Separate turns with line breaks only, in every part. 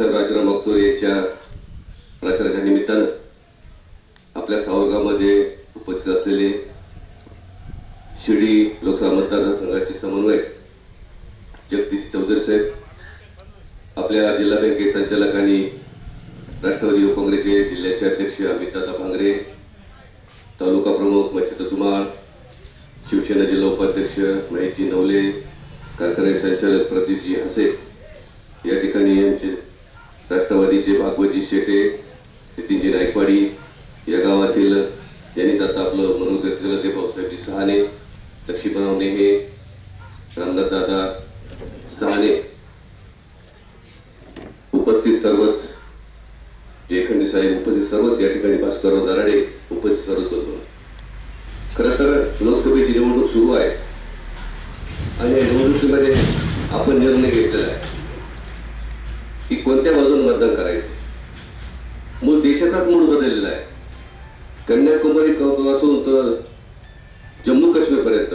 भाऊसाहेब राजाराम वागचोर यांच्या प्रचाराच्या निमित्तानं आपल्या सावरगावमध्ये उपस्थित असलेले शिर्डी लोकसभा मतदारसंघाचे समन्वयक जगदीश चौधरी साहेब आपल्या जिल्हा बँके संचालक आणि राष्ट्रवादी युवक काँग्रेसचे जिल्ह्याचे अध्यक्ष अमितदादा भांगरे तालुका प्रमुख मच्छिंद्र धुमाळ शिवसेना जिल्हा उपाध्यक्ष महेशजी नवले कारखाने संचालक प्रदीपजी हसे या ठिकाणी यांचे राष्ट्रवादीचे भागवतजी शेटे नितीनजी नायकवाडी या गावातील ज्यांनी आता आपलं मनोगत केलं ते भाऊसाहेबजी सहाने लक्ष्मीराव नेहे रामदास दादा सहाने उपस्थित सर्वच जेखंडी साहेब उपस्थित सर्वच या ठिकाणी भास्करराव दराडे उपस्थित सर्वच होतो खरं तर लोकसभेची निवडणूक सुरू आहे आणि या निवडणुकीमध्ये आपण निर्णय घेतलेला आहे. की कोणत्या बाजून मतदान करायचं? मूळ देशाचाच मूळ बदललेला आहे. कन्याकुमारी असून तर जम्मू काश्मीरपर्यंत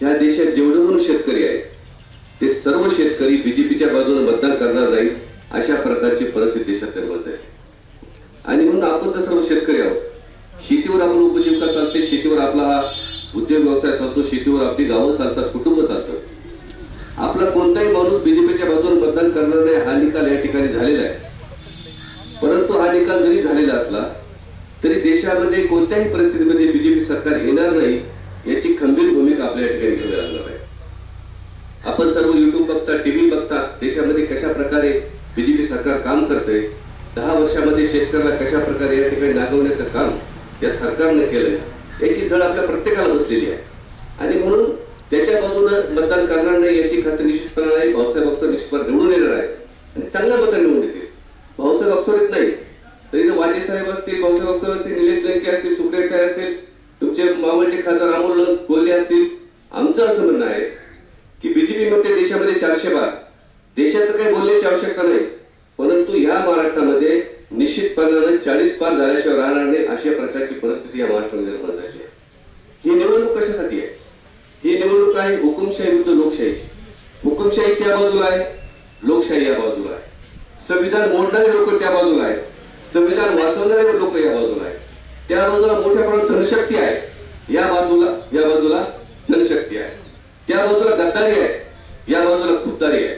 ह्या देशात जेवढे म्हणून शेतकरी आहेत ते सर्व शेतकरी बीजेपीच्या बाजूने मतदान करणार नाही अशा प्रकारची परिस्थिती देशात निर्माण आहे आणि म्हणून आपण तर सर्व शेतकरी आहोत. शेतीवर आपण उपजीविका चालते शेतीवर आपला हा उद्योग व्यवसाय चालतो शेतीवर आपली गावं चालतात कुटुंब चालतात. आपला कोणताही माणूस बीजेपीच्या बाजूने मतदान करणार नाही हा निकाल या ठिकाणी झालेला आहे. परंतु हा निकाल जरी झालेला असला तरी देशामध्ये कोणत्याही परिस्थितीमध्ये बीजेपी सरकार येणार नाही याची खंबीर भूमिका आपल्या ठिकाणी घ्यावी लागणार आहे. आपण सर्व युट्यूब बघता टीव्ही बघता देशामध्ये कशा प्रकारे बीजेपी सरकार काम करते दहा वर्षामध्ये शेतकऱ्याला कशा प्रकारे या ठिकाणी नागवण्याचं काम या सरकारने केलंय याची झळ आपल्या प्रत्येकाला बसलेली आहे. आणि म्हणून त्याच्या बाजूनं मतदान करणार नाही याची खात्री निश्चितपणे नाही. भाऊसाहेब अक्षर निश्चितपणे निवडून येणार आहे. आणि चांगल्या मतदान निवडून येतील. भाऊसाहेब अक्षरच नाही तरी तर वाजे साहेब असतील भाऊसाहेब अक्षर असतील निलेश लंके असतील सुप्रिया असेल तुमचे मावळचे खासदार अमोल कोल्हे असतील. आमचं असं म्हणणं आहे की बीजेपी मध्ये देशामध्ये चारशे बार. देशाचं काही बोलण्याची आवश्यकता नाही. परंतु या महाराष्ट्रामध्ये निश्चितपणानं चाळीस पार झाल्याशिवाय राहणार नाही अशा प्रकारची परिस्थिती या महाराष्ट्रामध्ये निर्माण झाली आहे. ही निवडणूक कशासाठी आहे? ही निवडणूक आहे हुकुमशाही विरुद्ध लोकशाहीची. हुकुमशाही त्या बाजूला आहे लोकशाही या बाजूला आहे. संविधान मोडणारे लोक त्या बाजूला आहेत. संविधान वाचवणारे लोक या बाजूला आहेत. त्या बाजूला मोठ्या प्रमाणात जनशक्ती आहे. या बाजूला या बाजूला जनशक्ती आहे. त्या बाजूला गद्दारी आहे. या बाजूला खुद्दारी आहे.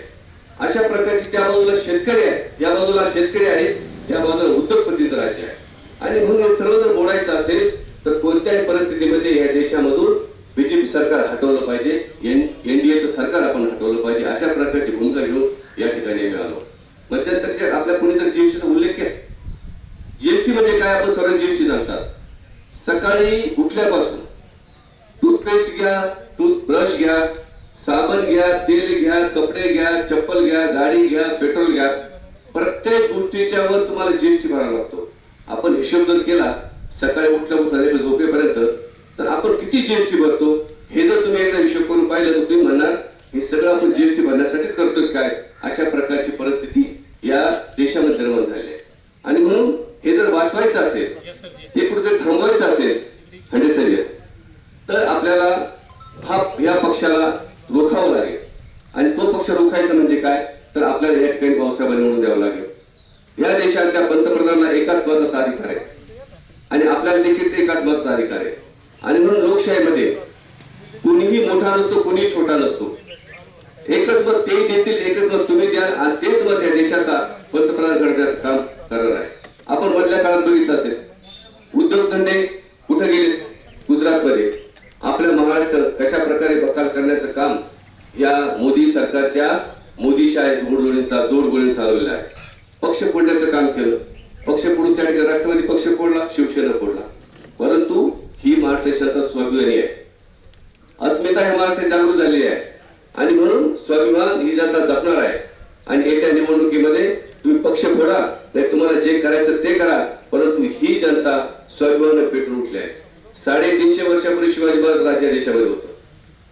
अशा प्रकारची त्या बाजूला शेतकरी आहे. या बाजूला शेतकरी आहेत या बाजूला उद्योगपतीचं राज्य आहे. आणि म्हणून हे सर्व जर बोलायचं असेल तर कोणत्याही परिस्थितीमध्ये या देशामधून सरकार हटवलं पाहिजे. एनडीएचं सरकार आपण हटवलं पाहिजे. अशा प्रकारची भूमिका घेऊन या ठिकाणी मिळालो आलो. मध्यंतरच्या आपल्या कुणीतरी जीएसटीचा उल्लेख केला. जीएसटी म्हणजे काय? आपण सर्व जीएसटी जाणतात. सकाळी उठल्यापासून टूथपेस्ट घ्या टूथब्रश घ्या साबण घ्या तेल घ्या कपडे घ्या चप्पल घ्या गाडी घ्या पेट्रोल घ्या. प्रत्येक गोष्टीच्या वर तुम्हाला जीएसटी भरावा लागतो. आपण हिशोब जर केला सकाळी उठल्यापासून झोपेपर्यंत तर आपण किती जीएसटी भरतो? हे जर तुम्ही एकदा हिशोब करून पाहिलं तर तुम्ही म्हणणार हे सगळं आपण जीएसटी भरण्यासाठीच करतोय काय? अशा प्रकारची परिस्थिती या देशामध्ये निर्माण झाली आहे. आणि म्हणून हे जर वाचवायचं असेल हे कुठेतरी थांबवायचं असेल हंडेसर्य तर आपल्याला हा या पक्षाला रोखावं लागेल. आणि तो पक्ष रोखायचा म्हणजे काय? तर आपल्याला या ठिकाणी भाऊसाहेबांना म्हणून द्यावं लागेल. या देशातल्या पंतप्रधानांना एकाच मताचा अधिकार आहे. आणि आपल्याला देखील ते एकाच मताचा अधिकार आहे. आणि म्हणून लोकशाहीमध्ये कुणीही मोठा नसतो कुणीही छोटा नसतो. एकच मत ते देतील एकच मत तुम्ही द्याल आणि तेच मत या देशाचा पंतप्रधान करण्याचं काम करणार आहे. आपण मधल्या काळात बघितलं असेल उद्योगधंदे कुठे गेले? गुजरातमध्ये. आपल्या महाराष्ट्र कशा प्रकारे बकाल करण्याचं काम या मोदी सरकारच्या मोदी शाळेत गोडगोळींचा जोडगोळी चालवलेला आहे. पक्ष फोडण्याचं काम केलं. पक्ष फोडून त्या ठिकाणी राष्ट्रवादी पक्ष फोडला शिवसेना फोडला. परंतु ही महाराष्ट्र शासन स्वाभिमानी आहे. अस्मिता हे मराठी जागृत झालेली आहे. आणि म्हणून स्वाभिमान ही जनता जपणार आहे. आणि येत्या निवडणुकीमध्ये तुम्ही पक्ष फोडा नाही तुम्हाला जे करायचं ते करा परंतु ही जनता स्वाभिमान पेटून उठली आहे. साडेतीनशे वर्षापूर्वी शिवाजी महाराज राज्य देशामध्ये होतं.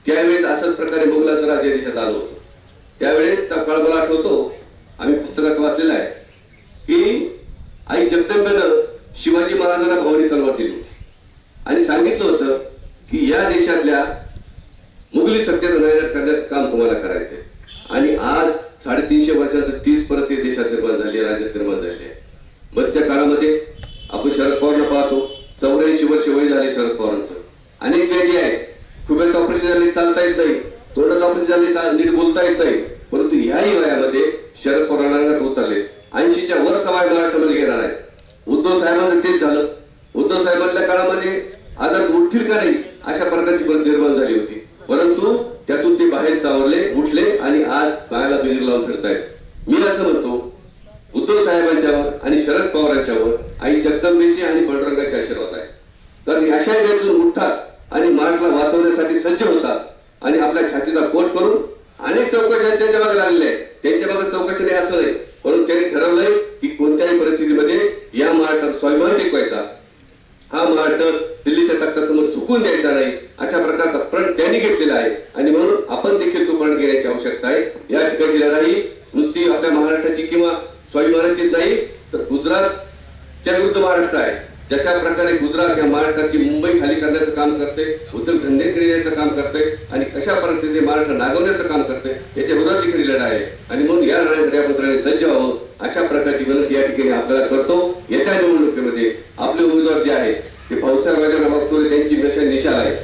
त्यावेळेस अशाच प्रकारे मुघलाचं राज्य आलो देशात त्यावेळेस त्या काळ मला आठवतो आम्ही पुस्तकात वाचलेलं आहे की आई जगदंबेनं शिवाजी महाराजांना भावनी तलवार दिली होती. आणि सांगितलं होतं की या देशातल्या मुघली सत्तेचा नायनाट करण्याचं काम तुम्हाला करायचंय. आणि आज साडेतीनशे वर्षानंतर तीच परिस्थिती देशात निर्माण झाली आहे राज्यात निर्माण झाली आहे. मधच्या काळामध्ये आपण शरद पवारला पाहतो चौऱ्याऐंशी वर्ष वय झाले शरद पवारांचं. अनेक व्याधी आहेत. खुब्याचं ऑपरेशन झाले चालता येत नाही. तोंडाचं ऑपरेशन झाले नीट बोलता येत नाही. परंतु ह्याही वयामध्ये शरद पवारांना उतरले. ऐंशीच्या वर समाज महाराष्ट्रामध्ये घेणार आहे उद्धव साहेबांना तेच झालं. उद्धव साहेबांच्या काळामध्ये आजार उठतील का नाही अशा प्रकारची परिस्थिती निर्माण झाली होती. परंतु त्यातून ते बाहेर सावरले उठले आणि आज पायाला बिनीर लावून फिरतायत. मी असं म्हणतो उद्धव साहेबांच्यावर आणि शरद पवारांच्यावर आई जगदंबेचे आणि बळरंगाचे आशीर्वाद आहे तर अशा वेळेतून उठतात आणि मराठला वाचवण्यासाठी सज्ज होतात आणि आपल्या छातीचा कोट करून अनेक चौकशा त्यांच्या मागे लागलेल्या आहेत. त्यांच्या मागे चौकशी नाही असं नाही. म्हणून त्यांनी ठरवलंय की कोणत्याही परिस्थितीमध्ये या महाराष्ट्रात स्वाभिमान टिकवायचा. हा महाराष्ट्र तख्तासमोर चुकून द्यायचा नाही अशा प्रकारचा प्रण त्यांनी घेतलेला आहे. आणि म्हणून आपण देखील तो प्रण घेण्याची आवश्यकता आहे. या ठिकाणी लढाई नुसती आपल्या महाराष्ट्राची किंवा स्वाभिमानाचीच नाही तर गुजरातच्या विरुद्ध महाराष्ट्र आहे. जशा प्रकारे गुजरात या महाराष्ट्राची मुंबई खाली करण्याचं काम करते उद्योगधंदे करण्याचं काम करते आणि कशा पद्धतीने महाराष्ट्र नागवण्याचं काम करते याच्या विरोधात देखील ही लढाई आहे. आणि म्हणून या लढाईसाठी आपण सगळ्यांनी सज्ज आहोत. अशा प्रकारची विनंती या ठिकाणी आपल्याला करतो. येत्या निवडणुकीमध्ये आपले उमेदवार जे आहेत ते भाऊसाहेब त्यांची निशा निशाल आहे.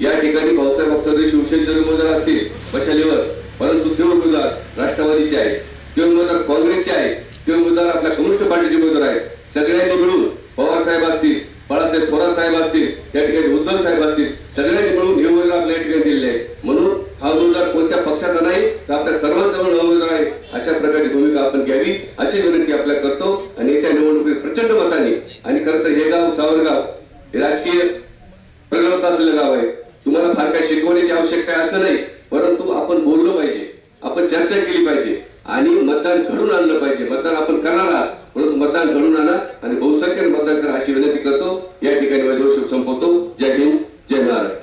या ठिकाणी भाऊसाहेब वागचोरे शिवसेने जरी उमेदवार असतील मशालीवर. परंतु ते उमेदवार राष्ट्रवादीचे आहेत. ते उमेदवार काँग्रेसचे आहेत. ते उमेदवार आपल्या कम्युनिस्ट पार्टीचे उमेदवार आहेत. सगळ्यांनी मिळून पवार साहेब असतील बाळासाहेब थोरात साहेब असतील या ठिकाणी उद्धव साहेब असतील सगळ्यांनी मिळून हे उमेदवार आपल्या ठिकाणी दिलेले आहे म्हणून हा उमेदवार कोणत्या पक्षाचा नाही तर आपल्या सर्वांजवळ उमेदवार आहे. अशा प्रकारची भूमिका आपण घ्यावी. अशी विनंती आपल्याला करतो आणि येत्या निवडणुकीत प्रचंड मताने आणि खरं तर हे गाव सावरगाव हे राजकीय प्रगत असलेलं गाव आहे तुम्हाला फार काही शिकवण्याची आवश्यकता आहे असं नाही परंतु आपण बोललो पाहिजे आपण चर्चा केली पाहिजे आणि मतदान घडून आणलं पाहिजे. मतदान आपण करणार आहात परंतु मतदान घडून आणा आणि बहुसंख्येने मतदान करा अशी विनंती करतो. या ठिकाणी माझे दोष संपवतो. जय हिंद जय महाराष्ट्र